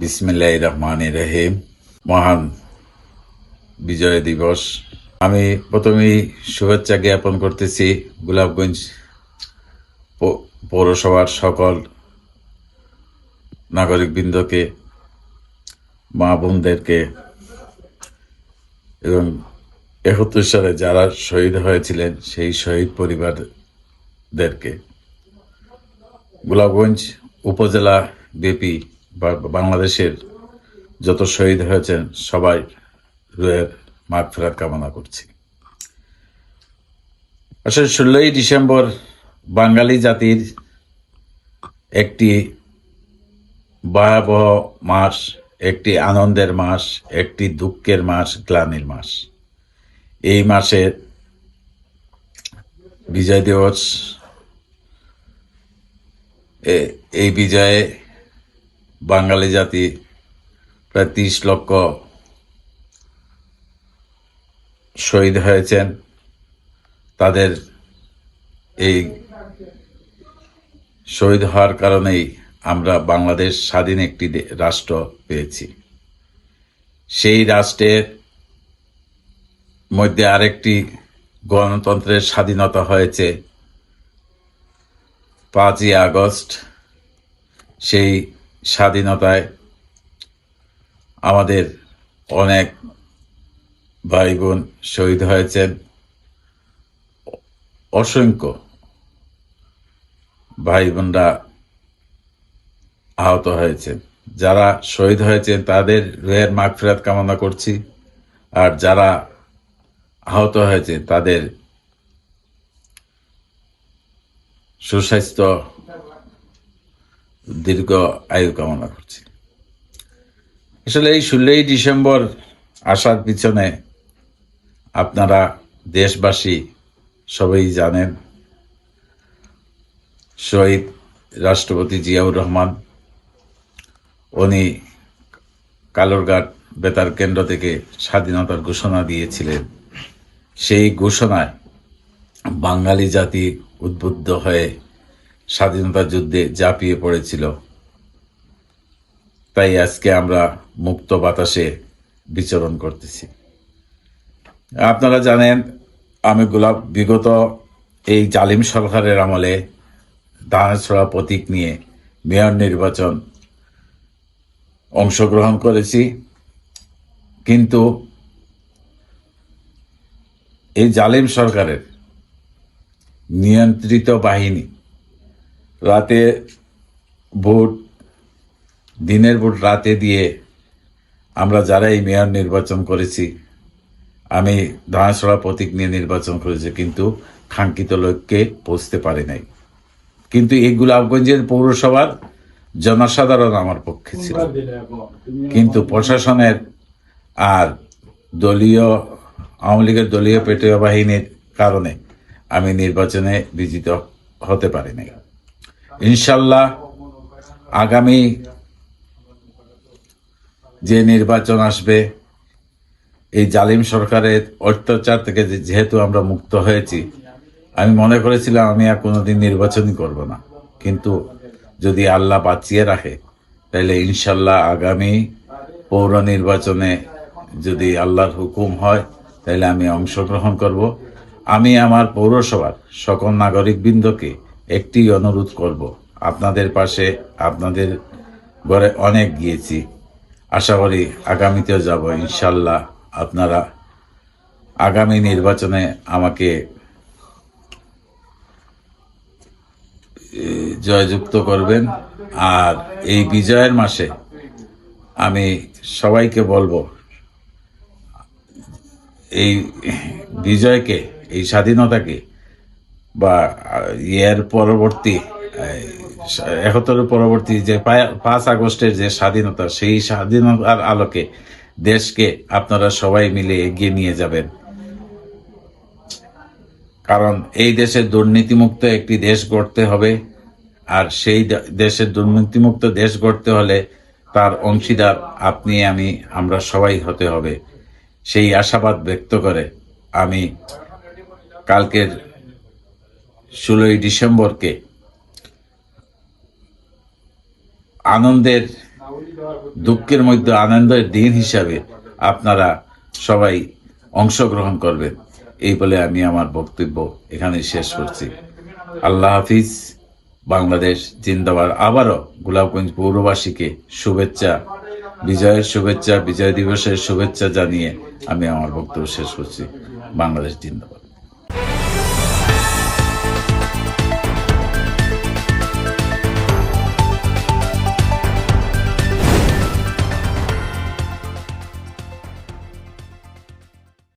বিসমিল্লাহ রহমান রহিম। মহান বিজয় দিবস। আমি প্রথমেই শুভেচ্ছা জ্ঞাপন করতেছি গোলাপগঞ্জ পৌরসভার সকল নাগরিকবৃন্দকে, মা বোনদেরকে এবং একত্রিশ সালে যারা শহীদ হয়েছিলেন সেই শহীদ পরিবারদেরকে। গোলাপগঞ্জ উপজেলা ব্যাপী বাংলাদেশের যত শহীদ হয়েছেন সবাই রুয়ের মাঠ ফেরার কামনা করছি। আসলে ষোলোই ডিসেম্বর বাঙালি জাতির একটি ভয়াবহ মাস, একটি আনন্দের মাস, একটি দুঃখের মাস, গ্লানির মাস। এই মাসে বিজয় দিবস এই বিজয়ে বাঙালি জাতি প্রায় তিরিশ লক্ষ শহীদ হয়েছেন। তাদের এই শহীদ হওয়ার কারণেই আমরা বাংলাদেশ স্বাধীন একটি রাষ্ট্র পেয়েছি। সেই রাষ্ট্রের মধ্যে আরেকটি গণতন্ত্রের স্বাধীনতা হয়েছে পাঁচই আগস্ট। সেই স্বাধীনতায় আমাদের অনেক ভাই বোন শহীদ হয়েছেন। অসংখ্য ভাই বোনরা আহত হয়েছেন। যারা শহীদ হয়েছেন, তাদের রুহের মাগফিরাত কামনা করছি। আর যারা আহত হয়েছে তাদের সুস্বাস্থ্য দীর্ঘ আয়ু কামনা করছি। আসলে এই ষোলোই ডিসেম্বর আসার পিছনে আপনারা দেশবাসী সবাই জানেন, শহীদ রাষ্ট্রপতি জিয়াউর রহমান, উনি কালোরঘাট বেতার কেন্দ্র থেকে স্বাধীনতার ঘোষণা দিয়েছিলেন। সেই ঘোষণায় বাঙালি জাতি উদ্বুদ্ধ হয়ে স্বাধীনতা যুদ্ধে ঝাঁপিয়ে পড়েছিল। তাই আজকে আমরা মুক্ত বাতাসে বিচরণ করতেছি। আপনারা জানেন, আমি গোলাপ বিগত এই জালিম সরকারের আমলে দানছড়া প্রতীক নিয়ে মেয়র নির্বাচন অংশগ্রহণ করেছি। কিন্তু এই জালিম সরকারের নিয়ন্ত্রিত বাহিনী রাতে ভোট, দিনের ভোট রাতে দিয়ে আমরা যারা এই মেয়র নির্বাচন করেছি, আমি ধানাসড়া প্রতীক নিয়ে নির্বাচন করেছি, কিন্তু কাঙ্ক্ষিত লোককে পৌঁছতে পারি নাই। কিন্তু এই গোলাপগঞ্জের পৌরসভার জনসাধারণ আমার পক্ষে ছিল। কিন্তু প্রশাসনের আর দলীয়, আওয়ামী লীগের দলীয় পেটীয় বাহিনীর কারণে আমি নির্বাচনে বিজিত হতে পারি নাই। ইনশাল্লাহ আগামী যে নির্বাচন আসবে, এই জালিম সরকারের অত্যাচার থেকে যেহেতু আমরা মুক্ত হয়েছি, আমি মনে করেছিলাম আমি আর কোনোদিন নির্বাচনই করব না। কিন্তু যদি আল্লাহ বাঁচিয়ে রাখে, তাহলে ইনশাল্লাহ আগামী পৌর নির্বাচনে যদি আল্লাহর হুকুম হয়, তাহলে আমি অংশগ্রহণ করব। আমি আমার পৌরসভার সকল নাগরিকবৃন্দকে একটি অনুরোধ করব। আপনাদের পাশে আপনাদের ঘরে অনেক গিয়েছি। আশা করি আগামীতেও যাব, ইনশাল্লাহ। আপনারা আগামী নির্বাচনে আমাকে জয়যুক্ত করবেন। আর এই বিজয়ের মাসে আমি সবাইকে বলব, এই বিজয়কে, এই স্বাধীনতাকে বা ইয়ের পরবর্তী একাত্তরের পরবর্তী যে পাঁচ আগস্টের যে স্বাধীনতা, সেই স্বাধীনতার আলোকে দেশকে আপনারা সবাই মিলে এগিয়ে নিয়ে যাবেন। কারণ এই দেশের দুর্নীতিমুক্ত একটি দেশ গড়তে হবে, আর সেই দেশের দুর্নীতিমুক্ত দেশ গড়তে হলে তার অংশীদার আপনি, আমি, আমরা সবাই হতে হবে। সেই আশাবাদ ব্যক্ত করে আমি কালকের ষোলোই ডিসেম্বরকে আনন্দের, দুঃখের মধ্যে আনন্দের দিন হিসাবে আপনারা সবাই অংশগ্রহণ করবেন। এই বলে আমি আমার বক্তব্য এখানে শেষ করছি। আল্লাহ হাফিজ, বাংলাদেশ জিন্দাবাদ। আবারও গোলাপগঞ্জ পৌরবাসীকে শুভেচ্ছা, বিজয়ের শুভেচ্ছা, বিজয় দিবসের শুভেচ্ছা জানিয়ে আমি আমার বক্তব্য শেষ করছি। বাংলাদেশ জিন্দাবাদ।